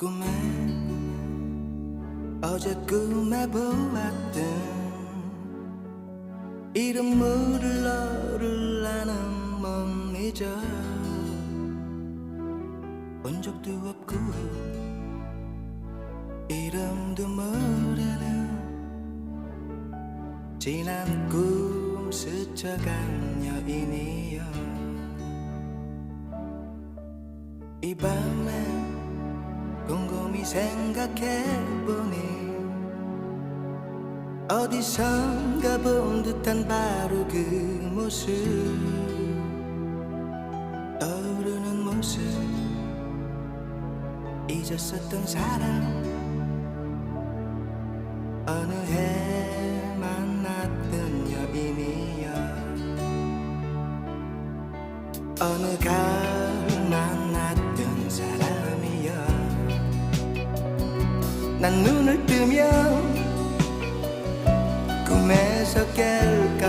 꿈에 어제 꿈에 보았던 이름 모를 이름도 모르는 지난 꿈 스쳐간 여인이여. 이 밤에 곰곰이 생각해보니 어디선가 본 듯한 바로 그 모습. 떠오르는 모습. 잊었었던 사람 어느 가을 만났던 사람이여. 난 눈을 뜨면 꿈에서 깰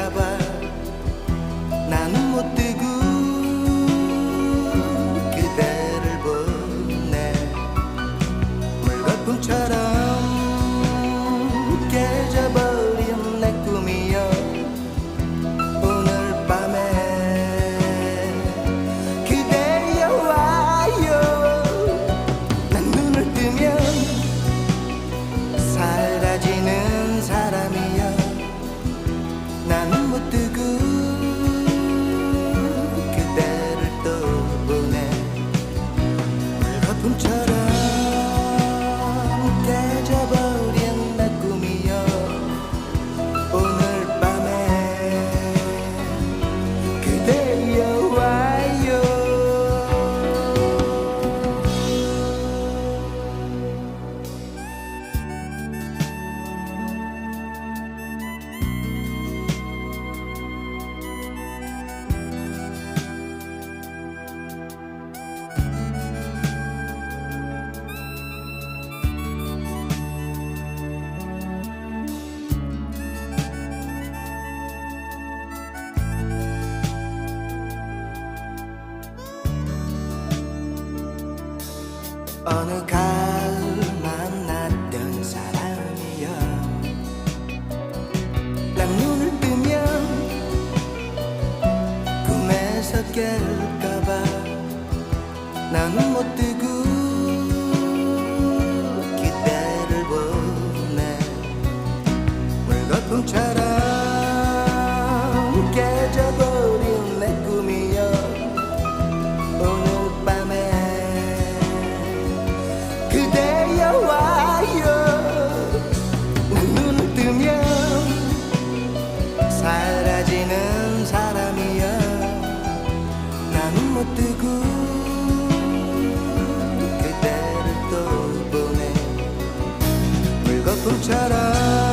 from time. 어느 가을 만났던 사람이여. 난 눈을 뜨면 꿈에서 깰까봐 나는 못 뜨고 모자라